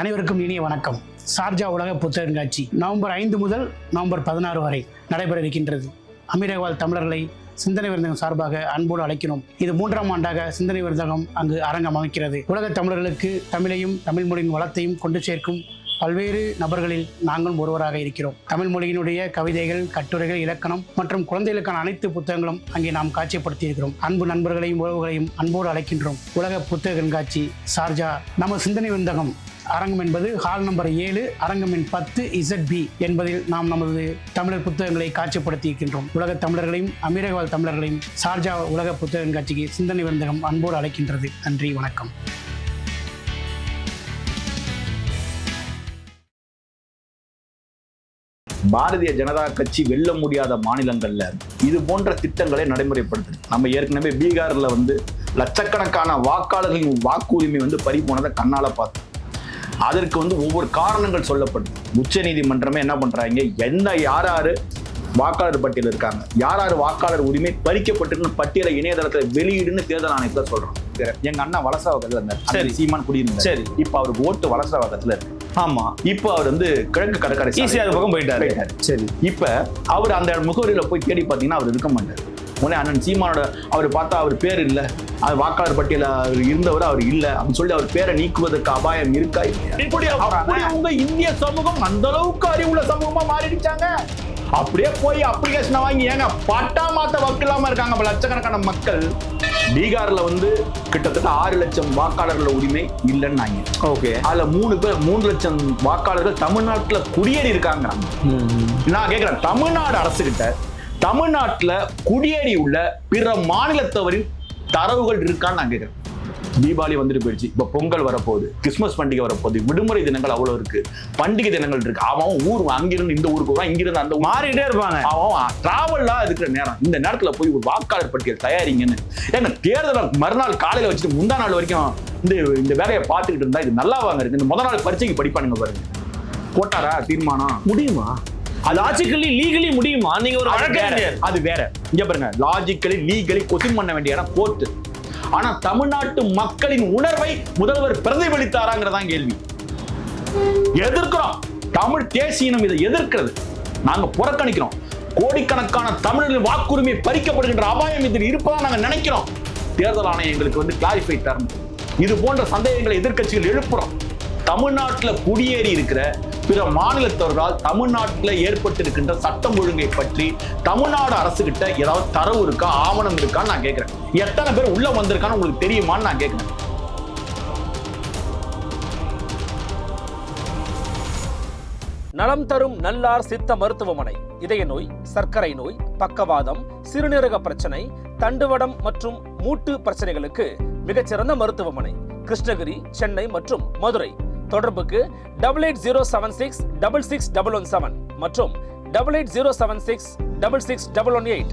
அனைவருக்கும் இனிய வணக்கம். சார்ஜா உலக புத்தக கண்காட்சி நவம்பர் ஐந்து முதல் நவம்பர் பதினாறு வரை நடைபெற இருக்கின்றது. அமீரகவால் தமிழர்களை சிந்தனை விருந்தகம் சார்பாக அன்போடு அழைக்கிறோம். இது மூன்றாம் ஆண்டாக சிந்தனை விருந்தகம் அங்கு அரங்கம் அமைக்கிறது. உலக தமிழர்களுக்கு தமிழையும் தமிழ் மொழியின் வளத்தையும் கொண்டு சேர்க்கும் பல்வேறு நபர்களில் நாங்களும் ஒருவராக இருக்கிறோம். தமிழ் மொழியினுடைய கவிதைகள் கட்டுரைகள் இலக்கணம் மற்றும் குழந்தைகளுக்கான அனைத்து புத்தகங்களும் அங்கே நாம் காட்சிப்படுத்தி இருக்கிறோம். அன்பு நண்பர்களையும் உறவுகளையும் அன்போடு அழைக்கின்றோம். உலக புத்தக கண்காட்சி சார்ஜா நம்ம சிந்தனை விருந்தகம் அரங்கம் என்பது ஹால் நம்பர் ஏழு அரங்கம் எண் பத்து இசட் பி என்பதில் நாம் நமது தமிழர் புத்தகங்களை காட்சிப்படுத்தி இருக்கின்றோம் உலக தமிழர்களையும் அமீரகவாழ் தமிழர்களையும் சார்ஜா உலக புத்தக கண்காட்சிக்கு சிந்தனை விருந்தகம் அன்போடு அழைக்கின்றது. நன்றி வணக்கம். பாரதிய ஜனதா கட்சி வெல்ல முடியாத மாநிலங்கள்ல இது போன்ற திட்டங்களை நடைமுறைப்படுத்துது. நம்ம ஏற்கனவே பீகார்ல வந்து லட்சக்கணக்கான வாக்காளர்களின் வாக்குரிமை வந்து பறிபோனதை கண்ணால பார்த்தோம். அதற்கு வந்து ஒவ்வொரு காரணங்கள் சொல்லப்படுது உச்ச நீதிமன்றமே என்ன பண்றாங்க? எந்த யார் யாரு வாக்காளர் பட்டியல் இருக்காங்க? யார் யார் வாக்காளர் உரிமை பறிக்கப்பட்டிருக்குன்னு பட்டியலை இணையதளத்துல வெளியிடுன்னு தேர்தல் ஆணையத்துல சொல்றோம் எங்க அண்ணா வலசவாக்கத்துல இருந்தார். சரி. சீமான் குடியிருந்தார். சரி. இப்ப அவருக்கு ஓட்டு வலசவாக்கத்துல இருக்கு. ஆமா. இப்போ அவர் வந்து கிழக்கு கடற்கரை சாலை- ஈஸியா பக்கம் போயிட்டாரு. போயிட்டாரு. சரி. இப்ப அவர் அந்த முகவரியில போய் தேடி பார்த்தீங்கன்னா அவர் இருக்க மாட்டார். உடனே அண்ணன் சீமானோட அவர் பார்த்தா அவர் பேர் இல்ல. அது வாக்காளர் பட்டியல அவர் இருந்தவர் அவர் இல்ல. அப்படின்னு சொல்லி அவர் பேரை நீக்குவதற்கு அபாயம் இருக்கா? இப்படி உங்க இந்திய சமூகம் அந்த அளவுக்கு அறிவுள்ள சமூகமா மாறிடுச்சாங்க? அப்படியே போய் அப்ளிகேஷனை வாங்கி ஏங்க பட்டா மாத்த வக்கு இல்லாம இருக்காங்க லட்சக்கணக்கான மக்கள் பீகார்ல வந்து கிட்டத்தட்ட ஆறு லட்சம் வாக்காளர்கள் உரிமை இல்லைன்னாங்க. ஓகே. அதுல மூணு பேர் மூணு லட்சம் வாக்காளர்கள் தமிழ்நாட்டுல குடியேறி இருக்காங்க நான் கேட்கிறேன் தமிழ்நாடு அரசு கிட்ட தமிழ்நாட்டுல குடியேறி உள்ள பிற மாநிலத்தவரின் தரவுகள் இருக்கான்னு நான் கேட்கிறேன் தீபாவளி வந்துட்டு போயிடுச்சு. இப்ப பொங்கல் வரப்போகுது. கிறிஸ்மஸ் பண்டிகை வரப்போகுது. விடுமுறை தினங்கள் அவ்வளவு இருக்கு. பண்டிகை தினங்கள் இருக்கு. அவன் ஊர் அங்கிருந்து இந்த ஊருக்கு வரான் இங்கிருந்து அந்த மாறிட்டே இருப்பாங்க. அவன் டிராவல்லாம் இருக்கிற நேரம். இந்த நேரத்துல போய் ஒரு வாக்காளர் பட்டியல் தயாரிங்கன்னு. ஏங்க தேர்தலை மறுநாள் காலையில வச்சுட்டு முந்தா நாள் வரைக்கும் இந்த இந்த வேலையை பார்த்துக்கிட்டு இருந்தா இது நல்லா வாங்க இருக்கு. இந்த முத நாள் பரீட்சைக்கு படிப்பானுங்க பாருங்க. போட்டாரா? தீர்மானம்? முடியுமா? லாஜிக்கலி லீகலி முடியுமா? நீங்க ஒரு அது வேற. வழக்கறிஞர் அது வேற. இங்க பாருங்க. லாஜிக்கலி லீகலி கொஸ்டின் பண்ண வேண்டிய இடம் கோர்ட்டு ஆனா தமிழ்நாட்டு மக்களின் உணர்வை முதல்வர் பிரதிபலித்தாராங்கிறதான் கேள்வி. எதிர்க்கிறோம். தமிழ் தேசியினம் இதை எதிர்க்கிறது. நாங்க புறக்கணிக்கிறோம். கோடிக்கணக்கான தமிழர்கள் வாக்குரிமை பறிக்கப்படுகின்ற அபாயம் இதில் இருப்பதா நாங்க நினைக்கிறோம். தேர்தல் ஆணையம் எங்களுக்கு வந்து கிளாரிஃபை தரணும் இது போன்ற சந்தேகங்களை எதிர்க்கட்சிகள் எழுப்புறோம். தமிழ்நாட்டுல குடியேறி இருக்கிற பிற மாநிலத்தவர்களால் தமிழ்நாட்டில் ஏற்பட்டிருக்கின்ற சட்டம் ஒழுங்கை பற்றி தமிழ்நாடு அரசு கிட்ட ஏதாவது தரவு இருக்கா ஆவணம் இருக்கான்னு நான் கேட்கிறேன் எத்தனை பேர் உள்ள வந்திருக்கான்னு உங்களுக்கு தெரியுமான்னு நான் கேட்கிறேன் நலம் தரும் நல்லார் சித்த மருத்துவமனை இதய நோய் சர்க்கரை நோய் பக்கவாதம் சிறுநீரக பிரச்சனை தண்டுவடம் மற்றும் மூட்டு பிரச்சனைகளுக்கு மிகச்சிறந்த மருத்துவமனை கிருஷ்ணகிரி சென்னை மற்றும் மதுரை. தொடர்புக்கு double eight zero seven six double six double one seven மற்றும் double eight zero seven six double six double one eight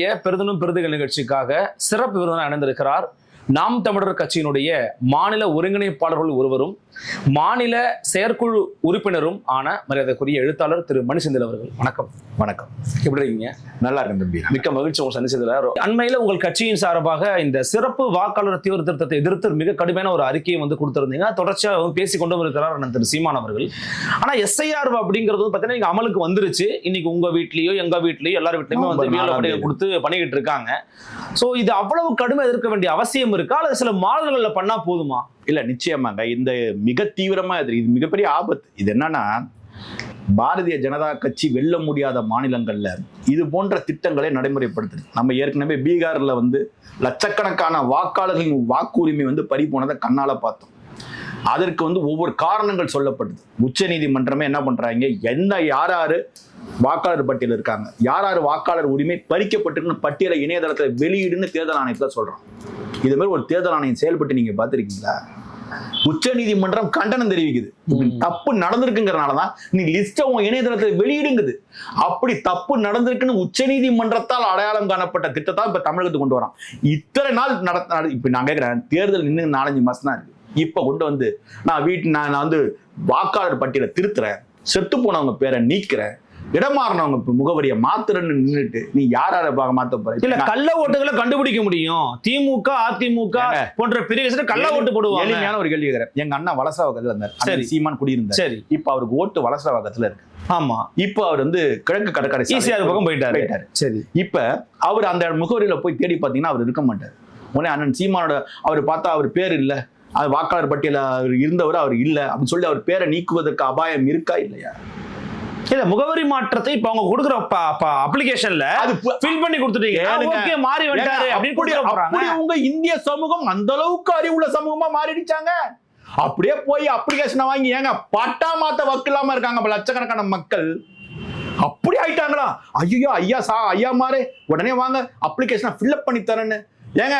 பெருதனும் பெருதுகள் நிகழ்ச்சிக்காக சிறப்பு விருந்தினர் அணிந்திருக்கிறார். நாம் தமிழர் கட்சியினுடைய மாநில ஒருங்கிணைப்பாளர்கள் ஒருவரும் மாநில செயற்குழு உறுப்பினரும் ஆன மரியாதைக்குரிய எழுத்தாளர் திரு மணிசெந்தில் அவர்கள். வணக்கம். வணக்கம். எப்படி இருக்கீங்க? நல்லா இருக்கேன் தம்பி. மிக்க மகிழ்ச்சி உங்க சந்திச்சதுல அண்மையில உங்கள் கட்சியின் சார்பாக இந்த சிறப்பு வாக்காளர் தீவிர திருத்தத்தை எதிர்த்து மிக கடுமையான ஒரு அறிக்கையை வந்து கொடுத்திருந்தீங்க. தொடர்ச்சியா வந்து பேசி கொண்டும் இருக்கிறார் திரு சீமான் அவர்கள். ஆனா எஸ்ஐஆர் அப்படிங்கிறது வந்து பாத்தீங்கன்னா இங்க அமலுக்கு வந்துருச்சு. இன்னைக்கு உங்க வீட்லயோ எங்க வீட்லயோ எல்லார் வீட்லயுமே வந்து தேதி. கொடுத்து பண்ணிக்கிட்டு இருக்காங்க. சோ இது அவ்வளவு கடுமை எதிர்க்க வேண்டிய அவசியம் இருக்கா? அல்லது சில மாநிலங்கள்ல பண்ணா போதுமா? இல்ல நிச்சயமாங்க. இந்த மிக தீவிரமா இது இது மிகப்பெரிய ஆபத்து. இது என்னன்னா பாரதிய ஜனதா கட்சி வெல்ல முடியாத மாநிலங்கள்ல இது போன்ற திட்டங்களை நடைமுறைப்படுத்துது. நம்ம ஏற்கனவே பீகார்ல வந்து லட்சக்கணக்கான வாக்காளர்களின் வாக்குரிமை வந்து பறி போனதை கண்ணால பார்த்தோம். அதற்கு வந்து ஒவ்வொரு காரணங்கள் சொல்லப்படுது. உச்ச நீதிமன்றமே என்ன பண்றாங்க? எந்த யார் யார் வாக்காளர் பட்டியல் இருக்காங்க? யார் யார் வாக்காளர் உரிமை பறிக்கப்பட்டிருக்குன்னு பட்டியலை இணையதளத்தில் வெளியிடுன்னு தேர்தல் ஆணையத்தில் சொல்றோம் இது மாதிரி ஒரு தேர்தல் ஆணையம் செயல்பட்டு நீங்க பார்த்திருக்கீங்களா? உச்ச நீதிமன்றம் கண்டனம் தெரிவிக்குது. தப்பு நடந்திருக்குங்கிறனால தான் நீ லிஸ்ட்டை உன் இணையதளத்தில் வெளியிடுங்குது. அப்படி தப்பு நடந்திருக்குன்னு உச்ச நீதிமன்றத்தால் அடையாளம் காணப்பட்ட திட்டத்தை இப்ப தமிழகத்துக்கு கொண்டு வரான். இத்தனை நாள் நட இப்ப நான் கேட்கிறேன் தேர்தல் இன்னும் நாலஞ்சு மாசம் தான் இருக்கு. இப்ப கொண்டு வந்து நான் வீட்டு நான் நான் வந்து வாக்காளர் பட்டியலை திருத்துறேன் செத்து போனவங்க பேரை நீக்கிறேன் இடமாறினவங்க இப்ப முகவரியை மாத்துறேன்னு நின்னுட்டு நீ யார் யாரை பார்க்க மாத்த போற? இல்ல கள்ள ஓட்டுகளை கண்டுபிடிக்க முடியும். திமுக அதிமுக. போன்ற பெரிய கட்சியில கள்ள ஓட்டு போடுவாங்க. எளிமையான ஒரு கேள்வி கேட்கிறேன் எங்க அண்ணா வலசவாக்கத்துல இருந்தார். சரி. சீமான் குடியிருந்தார். சரி. இப்ப அவருக்கு ஓட்டு வலசவாக்கத்துல இருக்கு. ஆமா. இப்ப அவர் வந்து கிழக்கு கடற்கரை ஈசிஆர் பக்கம் போயிட்டாரு. போயிட்டாரு. சரி. இப்ப அவர் அந்த முகவரியில போய் தேடி பார்த்தீங்கன்னா அவர் இருக்க மாட்டார். உடனே அண்ணன் சீமானோட அவர் பார்த்தா அவர் பேர் இல்ல. அது வாக்காளர் பட்டியல அவர் இருந்தவர் அவர் இல்ல. அப்படின்னு சொல்லி அவர் பேரை நீக்குவதற்கு அபாயம் இருக்கா இல்லையா? இல்ல முகவரி மாற்றத்தை இப்ப அவங்க கொடுக்குற அப்ளிகேஷன்ல அது ஃபில் பண்ணி கொடுத்துட்டீங்க. ஓகே மாறி வந்துட்டாரு அப்படின்னு உங்க இந்திய சமூகம் அந்த அளவுக்கு அறிவுள்ள சமூகமா மாறிடுச்சாங்க? அப்படியே போய் அப்ளிகேஷனை வாங்கி ஏங்க பட்டா மாத்த வக்கு இல்லாம இருக்காங்க லட்சக்கணக்கான மக்கள். அப்படி ஆயிட்டாங்களா? ஐயோ ஐயா சா ஐயா மாறு உடனே வாங்க அப்ளிகேஷனை ஃபில்அப் பண்ணி தரேன்னு. ஏங்க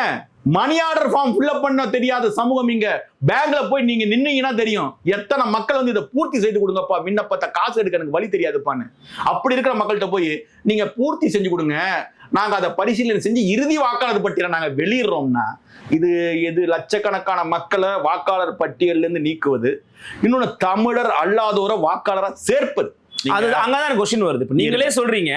மணி ஆர்டர் ஃபார்ம் ஃபில்அப் பண்ண தெரியாத சமூகம் இங்க. பேங்க்ல போய் நீங்க நின்னீங்கன்னா தெரியும். எத்தனை மக்கள் வந்து இதை பூர்த்தி செய்து கொடுங்கப்பா விண்ணப்பத்தை காசு எடுக்க எனக்கு வழி தெரியாதுப்பான்னு. அப்படி இருக்கிற மக்கள்கிட்ட போய் நீங்க பூர்த்தி செஞ்சு கொடுங்க. நாங்க அதை பரிசீலனை செஞ்சு இறுதி வாக்காளர் பட்டியலை நாங்க வெளியிடுறோம்னா இது எது லட்சக்கணக்கான மக்களை வாக்காளர் பட்டியல்ல இருந்து நீக்குவது இன்னொன்னு தமிழர் அல்லாதோரை வாக்காளரா சேர்ப்பது. அது அங்கதான் கொஸ்டின் வருது. இப்ப நீங்களே சொல்றீங்க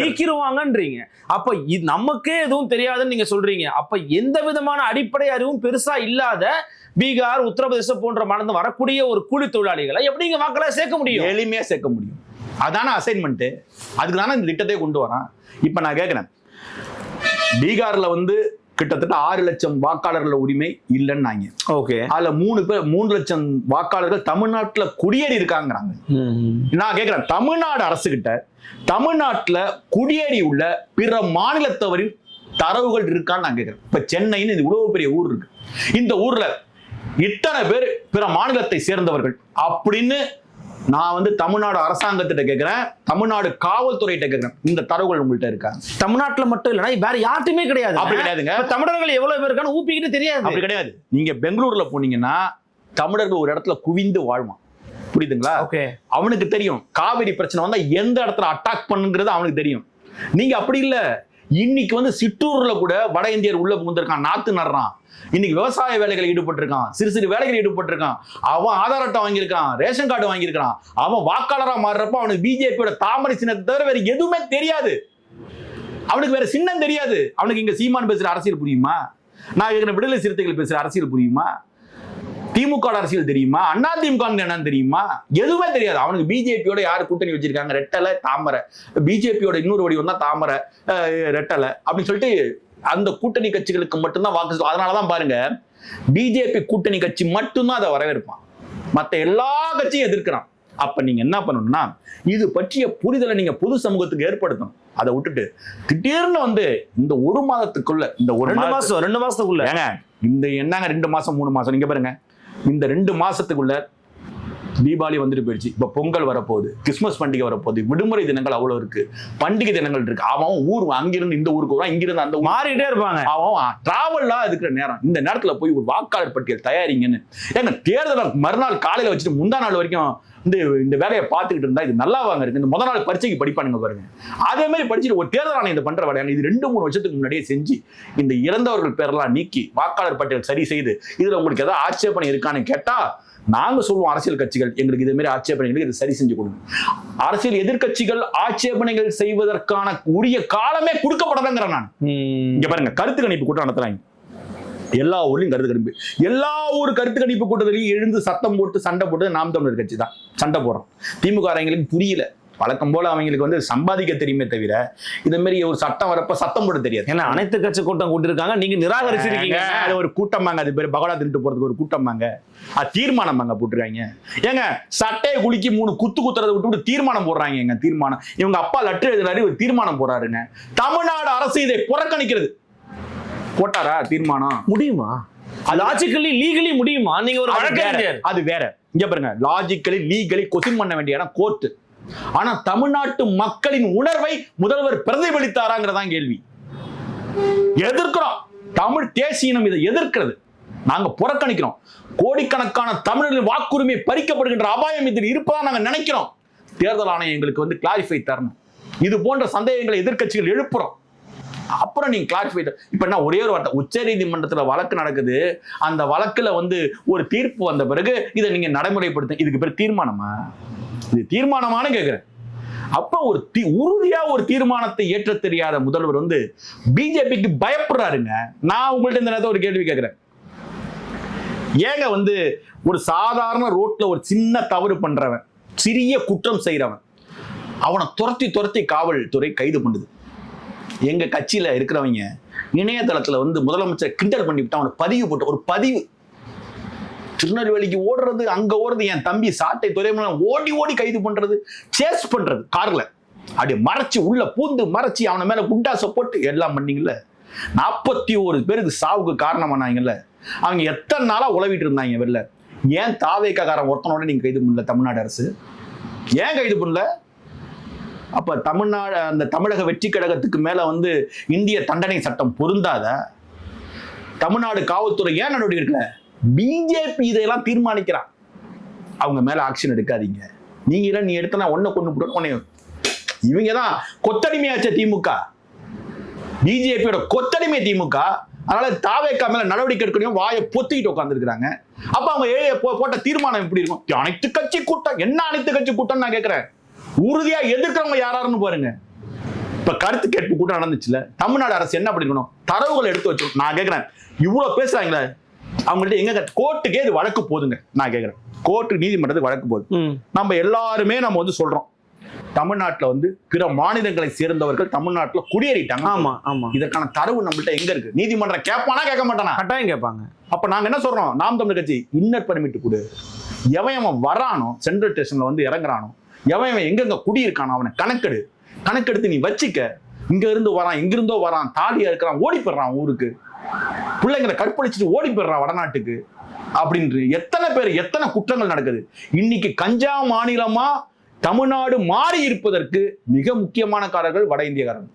நீக்கிருவாங்கன்றீங்க. அப்ப இது நமக்கே எதுவும் தெரியாதுன்னு நீங்க சொல்றீங்க. அப்ப எந்த விதமான அடிப்படை அறிவும் பெருசா இல்லாத பீகார் உத்தரப்பிரதேசம் போன்ற மாநிலம் வரக்கூடிய ஒரு கூலி தொழிலாளிகளை எப்படி இங்க வாக்களை சேர்க்க முடியும்? எளிமையா சேர்க்க முடியும். அதான அசைன்மெண்ட் அதுக்கு தானே இந்த திட்டத்தை கொண்டு வரான். இப்ப நான் கேட்கிறேன் பீகார்ல வந்து கிட்டத்தட்ட ஆறு லட்சம் வாக்காளர்கள் உரிமை இல்லைன்னாங்க. ஓகே. அதுல மூணு பேர் மூணு லட்சம் வாக்காளர்கள் தமிழ்நாட்டுல குடியேறி இருக்காங்கிறாங்க. நான் கேட்கிறேன் தமிழ்நாடு அரசு கிட்ட தமிழ்நாட்டுல குடியேறி உள்ள பிற மாநிலத்தவரின் தரவுகள் இருக்கான்னு நான் கேட்கிறேன் இப்ப சென்னைன்னு இது இவ்வளவு பெரிய ஊர் இருக்கு. இந்த ஊர்ல இத்தனை பேர் பிற மாநிலத்தை சேர்ந்தவர்கள் அப்படின்னு நான் வந்து தமிழ்நாடு அரசாங்கத்திட்ட கேட்கிறேன் தமிழ்நாடு காவல்துறையிட்ட கேட்கிறேன் இந்த தரவுகள் உங்கள்கிட்ட இருக்கா? தமிழ்நாட்டுல மட்டும் இல்லைன்னா வேற யார்ட்டுமே கிடையாது. அப்படி கிடையாதுங்க. தமிழர்கள் எவ்வளவு பேர் இருக்கான்னு ஊப்பிக்கிட்டு தெரியாது. அப்படி கிடையாது. நீங்க பெங்களூர்ல போனீங்கன்னா தமிழர்கள் ஒரு இடத்துல குவிந்து வாழ்வான். புரியுதுங்களா? ஓகே. அவனுக்கு தெரியும். காவிரி பிரச்சனை வந்தா எந்த இடத்துல அட்டாக் பண்ணுங்கிறது அவனுக்கு தெரியும். நீங்க அப்படி இல்ல. இன்னைக்கு வந்து சிற்றூர்ல கூட வட இந்தியர் உள்ள புகுந்திருக்கான் நாத்து நடுறான் இன்னைக்கு விவசாய வேலைகள் ஈடுபட்டிருக்கான் சிறு சிறு வேலைகள் ஈடுபட்டிருக்கான். அவன் ஆதார் அட்டை வாங்கியிருக்கான் ரேஷன் கார்டு வாங்கியிருக்கான் அவன் வாக்காளரா மாறுறப்ப அவனுக்கு பிஜேபியோட தாமரை சின்னத்தை தவிர வேற எதுவுமே தெரியாது. அவனுக்கு வேற சின்னம் தெரியாது. அவனுக்கு இங்க சீமான் பேசுற அரசியல் புரியுமா? நான் இருக்கிற விடுதலை சிறுத்தைகள் பேசுற அரசியல் புரியுமா? திமுக அரசியல் தெரியுமா? அண்ணா திமுக என்னன்னு தெரியுமா? எதுவுமே தெரியாது. அவனுக்கு பிஜேபியோட யார் கூட்டணி வச்சிருக்காங்க? ரெட்டலை தாமரை. பிஜேபியோட இன்னொரு வடிவம் தான் தாமரை ரெட்டலை அப்படின்னு சொல்லிட்டு அந்த கூட்டணி கட்சிகளுக்கு மட்டும்தான் வாக்கு. அதனாலதான் பாருங்க பிஜேபி கூட்டணி கட்சி மட்டும்தான் அதை வரவேற்பான். மத்த எல்லா கட்சியும் எதிர்க்கிறான். அப்ப நீங்க என்ன பண்ணணும்னா இது பற்றிய புரிதலை நீங்க பொது சமூகத்துக்கு ஏற்படுத்தணும். அதை விட்டுட்டு திடீர்னு வந்து இந்த ஒரு மாதத்துக்குள்ள இந்த ஒரு மாசம் ரெண்டு மாசத்துக்குள்ள. ஏங்க இந்த என்னங்க ரெண்டு மாசம் மூணு மாசம்? நீங்க பாருங்க. இந்த ரெண்டு மாசத்துக்குள்ள தீபாவளி வந்துட்டு போயிடுச்சு. இப்ப பொங்கல் வரப்போகுது கிறிஸ்மஸ் பண்டிகை வரப்போகுது விடுமுறை தினங்கள் அவ்வளவு இருக்கு. பண்டிகை தினங்கள் இருக்கு. அவன் ஊர் அங்கிருந்து இந்த ஊருக்கு வரான் இங்கிருந்து அந்த மாறிட்டே இருப்பாங்க. அவன் டிராவல்லாம் இருக்கிற நேரம். இந்த நேரத்துல போய் ஒரு வாக்காளர் பட்டியல் தயாரிங்கன்னு. ஏங்க தேர்தலை மறுநாள் காலையில வச்சுட்டு முந்தா நாள் வரைக்கும் இந்த இந்த வேலையை பார்த்துக்கிட்டு இருந்தா இது நல்லா வாங்க இருக்கு இந்த முத நாள் பரீட்சைக்கு படிப்பானுங்க பாருங்க. அதே மாதிரி படிச்சுட்டு ஒரு தேர்தல் ஆணையம் இதை பண்ற வேலையாங்க இது ரெண்டு மூணு வருஷத்துக்கு முன்னாடியே செஞ்சு இந்த இறந்தவர்கள் பேரெல்லாம் நீக்கி வாக்காளர் பட்டியல் சரி செய்து இதுல உங்களுக்கு ஏதாவது ஆட்சேபனை இருக்கான்னு கேட்டா நாங்க சொல்லுவோம் அரசியல் கட்சிகள் எங்களுக்கு இதே மாதிரி ஆட்சேபனைகளுக்கு இது சரி செஞ்சு கொடுங்க. அரசியல் எதிர்க்கட்சிகள் ஆட்சேபனைகள் செய்வதற்கான உரிய காலமே கொடுக்கப்படலைங்கிறேன் நான். இங்க பாருங்க கருத்து கணிப்பு கூட்டம் நடத்துறாங்க எல்லா ஊர்லயும் கருத்து கணிப்பு. எல்லா ஊர் கருத்து கணிப்பு கூட்டத்திலையும் எழுந்து சத்தம் போட்டு சண்டை போட்டு நாம் தமிழர் கட்சி தான் சண்டை போடுறோம். திமுக அவங்களுக்கு புரியல. வழக்கம் போல அவங்களுக்கு வந்து சம்பாதிக்க தெரியுமே தவிர இந்த மாதிரி ஒரு சட்டம் வரப்ப சத்தம் போட தெரியாது. ஏன்னா அனைத்து கட்சி கூட்டம் கூட்டிருக்காங்க. நீங்க நிராகரிச்சிருக்கீங்க. அது ஒரு கூட்டமாங்க அது பேர் பகோடா தின்ட்டு போறதுக்கு ஒரு கூட்டமாங்க அது தீர்மானம் அங்க போட்டுருக்காங்க. ஏங்க சட்டையை குலுக்கி மூணு குத்து குத்துறதை விட்டு விட்டு தீர்மானம் போடுறாங்க. எங்க தீர்மானம். இவங்க அப்பா லெட்டர் எழுதுறாரு ஒரு தீர்மானம் போடுறாருங்க. தமிழ்நாடு அரசு இதை புறக்கணிக்கிறது. போட்டாரா தீர்மானம்? முடியுமா? லாஜிக்கலி லீகலி முடியுமா? நீங்க ஒரு அது வேற. வழக்கறிஞர். அது வேற. இங்க பாருங்க. லாஜிக்கலி லீகலி கொஸ்டின் பண்ண வேண்டிய இடம் கோர்ட் ஆனா தமிழ்நாட்டு மக்களின் உணர்வை முதல்வர் பிரதிபலித்தாராங்கிறதான் கேள்வி. எதிர்க்கிறோம். தமிழ் தேசியம் இதை எதிர்க்கிறது. நாங்க புறக்கணிக்கிறோம். கோடிக்கணக்கான தமிழர்களின் வாக்குரிமை பறிக்கப்படுகின்ற அபாயம் இதில் இருப்பதா நாங்க நினைக்கிறோம். தேர்தல் ஆணையம் எங்களுக்கு வந்து கிளாரிஃபை தரணும். இது போன்ற சந்தேகங்களை எதிர்க்கட்சிகள் எழுப்புறோம். அப்புறம் நீங்க கிளாரிஃபை இப்ப என்ன ஒரே ஒரு வார்த்தை உச்ச நீதிமன்றத்துல வழக்கு நடக்குது. அந்த வழக்குல வந்து ஒரு தீர்ப்பு வந்த பிறகு இதை நீங்க நடைமுறைப்படுத்த இதுக்கு பேர் தீர்மானமா? இது தீர்மானமானு கேக்குறேன். அப்ப ஒரு தீ உறுதியா ஒரு தீர்மானத்தை ஏற்ற தெரியாத முதல்வர் வந்து பிஜேபிக்கு பயப்படுறாருங்க. நான் உங்கள்ட்ட இந்த நேரத்தை ஒரு கேள்வி கேட்கிறேன் ஏங்க வந்து ஒரு சாதாரண ரோட்ல ஒரு சின்ன தவறு பண்றவன் சிறிய குற்றம் செய்யறவன் அவனை துரத்தி துரத்தி காவல்துறை கைது பண்ணுது. எங்க கட்சியில இருக்கிறவங்க இணையதளத்துல வந்து முதலமைச்சர் கிண்டல் பண்ணிவிட்டு அவனை பதிவு போட்டு ஒரு பதிவு. திருநெல்வேலிக்கு ஓடுறது அங்க ஓடுறது என் தம்பி சாட்டை துறைமுகம் ஓடி ஓடி கைது பண்றது சேஸ் பண்றது கார்ல அப்படி மறைச்சு உள்ள பூந்து மறைச்சு அவனை மேல குண்டாசை போட்டு எல்லாம் பண்ணீங்கல்ல. நாற்பத்தி ஒரு பேருக்கு சாவுக்கு காரணமானாங்கல்ல. அவங்க எத்தனை நாளா உழவிட்டு இருந்தாங்க வெளில. ஏன் தாவேக்காரன் ஒருத்தனோட நீங்க கைது பண்ணல தமிழ்நாடு அரசு? ஏன் கைது பண்ணல? அப்ப தமிழ்நாடு அந்த தமிழக வெற்றி கழகத்துக்கு மேல வந்து இந்திய தண்டனை சட்டம் பொருந்தாத தமிழ்நாடு காவல்துறை ஏன் நடவடிக்கை எடுக்கல? பிஜேபி இதையெல்லாம் தீர்மானிக்கிறான். அவங்க மேல ஆக்ஷன் எடுக்காதீங்க. நீங்க நீ எடுத்தனா ஒன்றை கொண்டு போட்டு உன்னை இவங்க தான் கொத்தடிமையாச்ச திமுக. பிஜேபியோட கொத்தடிமை திமுக. அதனால தாவேக்கா மேல நடவடிக்கை எடுக்கணும். வாயை பொத்திக்கிட்டு உட்காந்துருக்காங்க அப்ப அவங்க ஏ- போட்ட தீர்மானம் எப்படி இருக்கும்? அனைத்து கட்சி கூட்டம். என்ன அனைத்து கட்சி கூட்டம் நான் கேட்கிறேன் உறுதியா எதிர்க்கிறவங்க யாராருன்னு பாருங்க. இப்ப கருத்து கேட்பு கூட்டம் நடந்துச்சுல. தமிழ்நாடு அரசு என்ன பண்ணிருக்கணும் தரவுகளை எடுத்து வச்சு நான் கேட்கிறேன் இவ்வளவு பேசுறாங்களே. அவங்கள்ட்ட எங்க கோர்ட்டுக்கே இது வழக்கு போதுங்க. நான் கேட்கிறேன் கோர்ட்டு நீதிமன்றத்துக்கு வழக்கு போகுது. நம்ம எல்லாருமே நம்ம வந்து சொல்றோம். தமிழ்நாட்டுல வந்து பிற மாநிலங்களை சேர்ந்தவர்கள் தமிழ்நாட்டுல குடியேறிட்டாங்க. ஆமா ஆமா. இதற்கான தரவு நம்மள்ட்ட எங்க இருக்கு? நீதிமன்றம் கேட்பானா கேட்க மாட்டானா? கட்டாயம் கேட்பாங்க. அப்ப நாங்க என்ன சொல்றோம்? நாம் தமிழர் கட்சி இன்னர் பர்மிட் கொடு. எவன் அவன் வரானோ சென்ட்ரல் ஸ்டேஷன்ல வந்து இறங்குறானோ எவன் எவன் எங்கெங்க குடியிருக்கானோ அவனை கணக்கெடு கணக்கெடுத்து நீ வச்சுக்க இங்க இருந்து வரான் இங்கிருந்தோ வரான் தாலியா இருக்கிறான் ஓடி போயிடுறான் ஊருக்கு பிள்ளைங்களை கற்பழிச்சுட்டு ஓடி போயிடுறான் வடநாட்டுக்கு அப்படின்று எத்தனை பேர் எத்தனை குற்றங்கள் நடக்குது இன்னைக்கு கஞ்சா மாநிலமா தமிழ்நாடு மாறி இருப்பதற்கு மிக முக்கியமான காரர்கள் வட இந்தியக்காரன்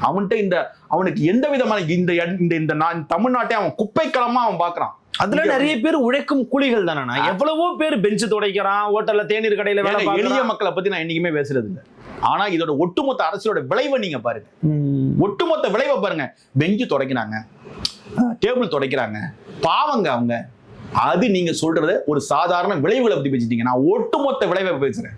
அவன்கிட்ட இந்த அவனுக்கு எந்த விதமான இந்த இந்த இந்த நான் தமிழ்நாட்டை அவன் குப்பைக்களமா அவன் பாக்குறான் அதுல நிறைய பேர் உழைக்கும் கூலிகள் தானே எவ்வளவோ பேர் பெஞ்சு துடைக்கிறான் ஹோட்டல்ல தேநீர் கடையில வேலை எளிய. மக்களை பத்தி நான் என்னைக்குமே பேசுறது இல்ல. ஆனா இதோட ஒட்டுமொத்த அரசியலோட விளைவை நீங்க பாருங்க. ஒட்டுமொத்த விளைவை பாருங்க. பெஞ்சு துடைக்கிறாங்க டேபிள் துடைக்கிறாங்க பாவங்க அவங்க. அது நீங்க சொல்றது ஒரு சாதாரண விளைவுகளை பத்தி பேசிட்டீங்க. நான் ஒட்டுமொத்த விளைவை பேசுறேன்.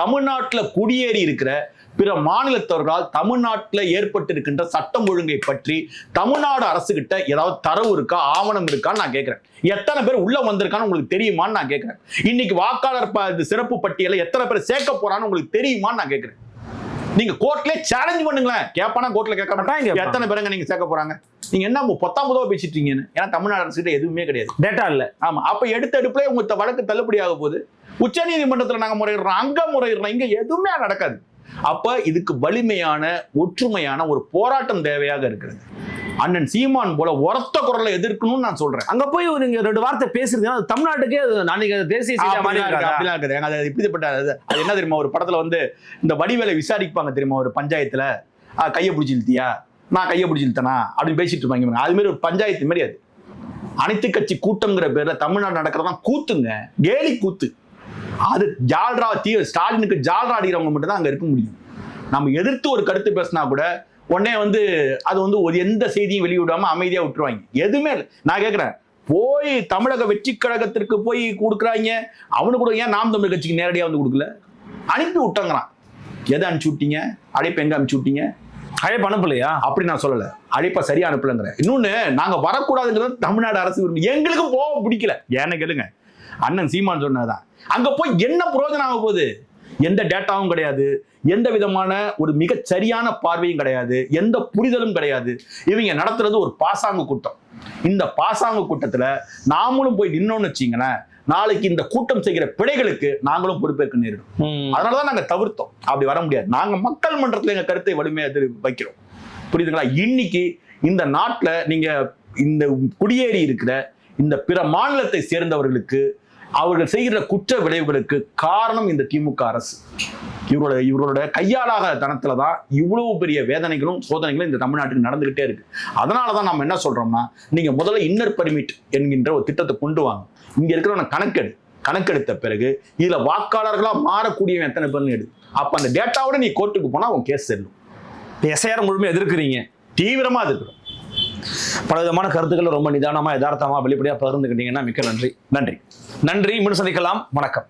தமிழ்நாட்டுல குடியேறி இருக்கிற பிற மாநிலத்தவர்களால் தமிழ்நாட்டுல ஏற்பட்டிருக்கின்ற சட்டம் ஒழுங்கை பற்றி தமிழ்நாடு அரசு கிட்ட ஏதாவது தரவு இருக்கா ஆவணம் இருக்கான்னு நான் கேட்கிறேன் எத்தனை பேர் உள்ள வந்திருக்கான்னு உங்களுக்கு தெரியுமான்னு நான் கேட்கிறேன் இன்னைக்கு வாக்காளர் ப- இது சிறப்பு பட்டியலை எத்தனை பேர் சேர்க்க போறான்னு உங்களுக்கு தெரியுமான்னு நான் கேட்கிறேன் நீங்க கோர்ட்லயே சேலஞ்ச் பண்ணுங்களேன். கேட்பானா கோர்ட்ல கேட்க மாட்டாங்க. எத்தனை பேருங்க நீங்க சேர்க்க போறாங்க? நீங்க என்ன பத்தாம் பொதுவா பேசிட்டு இருக்கீங்கன்னு. ஏன்னா தமிழ்நாடு அரசு கிட்ட எதுவுமே கிடையாது. டேட்டா இல்ல. ஆமா. அப்ப எடுத்த எடுப்புல உங்க வழக்கு தள்ளுபடி ஆக போகுது. உச்ச நீதிமன்றத்துல நாங்க முறையிடுறோம். அங்க முறையிடுறோம். இங்க எதுவுமே நடக்காது. அப்ப இதுக்கு வலிமையான ஒற்றுமையான ஒரு போராட்டம் தேவையாக இருக்கிறது. அண்ணன் சீமான் போல உரத்த குரலை எதிர்க்கணும்னு நான் சொல்றேன். அங்க போய் ஒரு ரெண்டு வார்த்தை பேசுறீங்கன்னா அது தமிழ்நாட்டுக்கே நாளைக்கு தேசிய அப்படிலாம் இருக்காதா? அது எப்படிப்பட்ட அது என்ன தெரியுமா? ஒரு படத்துல வந்து இந்த வடிவேலை விசாரிப்பாங்க தெரியுமா? ஒரு பஞ்சாயத்துல கையை பிடிச்சி இழுத்தியா? நான் கையை பிடிச்சி இழுத்தனா? அப்படின்னு பேசிட்டு இருப்பாங்க. அது மாதிரி ஒரு பஞ்சாயத்து மாதிரி அது. அனைத்து கட்சி கூட்டம்ங்கிற பேர்ல தமிழ்நாடு நடக்கிறதா கூத்துங்க. கேலி கூத்து. அது ஜால்ரா தீ ஸ்டாலினுக்கு ஜால்ரா அடிக்கிறவங்க மட்டும் தான் அங்க இருக்க முடியும். நம்ம எதிர்த்து ஒரு கருத்து பேசினா கூட உடனே வந்து அது வந்து ஒரு எந்த செய்தியும் வெளியிடாம அமைதியா விட்டுருவாங்க. எதுவுமே நான் கேட்கிறேன் போய் தமிழக வெற்றி கழகத்திற்கு போய் கொடுக்குறாங்க. அவனு கூட ஏன் நாம் தமிழ் கட்சிக்கு நேரடியாக வந்து கொடுக்கல? அனுப்பி விட்டாங்கிறான். எதை அனுப்பிச்சு விட்டீங்க? அழைப்பு எங்க அனுப்பிச்சு விட்டீங்க? அழைப்பு அனுப்பலையா? அப்படி நான் சொல்லல. அழைப்பை சரியா அனுப்பலங்கிறேன். இன்னொன்னு நாங்க வரக்கூடாதுங்கிறது தமிழ்நாடு அரசு விரும்பி. எங்களுக்கும் போக பிடிக்கல. ஏன்னு கேளுங்க அண்ணன் சீமான் சொன்னதுதான். அங்க போய் என்ன பிரயோஜனம் ஆக போகுது? எந்த டேட்டாவும் கிடையாது. எந்த விதமான ஒரு மிகச் சரியான பார்வையும் கிடையாது. எந்த புரிதலும் கிடையாது. இவங்க நடத்துறது ஒரு பாசாங்கு கூட்டம். இந்த பாசாங்கு கூட்டத்துல நாமளும் போய் நின்னோம்னு வச்சீங்களேன் நாளைக்கு இந்த கூட்டம் செய்கிற பிழைகளுக்கு நாங்களும் பொறுப்பேற்க நேரிடும். அதனாலதான் நாங்க தவிர்த்தோம். அப்படி வர முடியாது. நாங்க மக்கள் மன்றத்துல எங்க கருத்தை வலிமையா வைக்கிறோம். புரியுதுங்களா? இன்னைக்கு இந்த நாட்டுல நீங்க இந்த குடியேறி இருக்கிற இந்த பிற மாநிலத்தை சேர்ந்தவர்களுக்கு அவர்கள் செய்கிற குற்ற விளைவுகளுக்கு காரணம் இந்த திமுக அரசு. இவரோட இவரோட கையாளாக தனத்துல தான் இவ்வளவு பெரிய வேதனைகளும் சோதனைகளும் இந்த தமிழ்நாட்டுக்கு நடந்துகிட்டே இருக்கு. அதனால தான் நம்ம என்ன சொல்றோம்னா நீங்க முதல்ல இன்னர் பர்மிட் என்கின்ற ஒரு திட்டத்தை கொண்டு வாங்க. இங்க இருக்கிறவன கணக்கெடு. கணக்கெடுத்த பிறகு இதுல வாக்காளர்களா மாறக்கூடியவன் எத்தனை பேர்னு எடு. அப்ப அந்த டேட்டாவோட நீ கோர்ட்டுக்கு போனா உன் கேஸ் செல்லும். எஸ்ஐஆர் முழுமையாக எதிர்க்கிறீங்க. தீவிரமா அது பல விதமான கருத்துக்களை ரொம்ப நிதானமாக யதார்த்தமாக வெளிப்படையாக பகிர்ந்துக்கிட்டீங்கன்னா மிக்க நன்றி. நன்றி. நன்றி. மீண்டும் சந்திக்கலாம். வணக்கம்.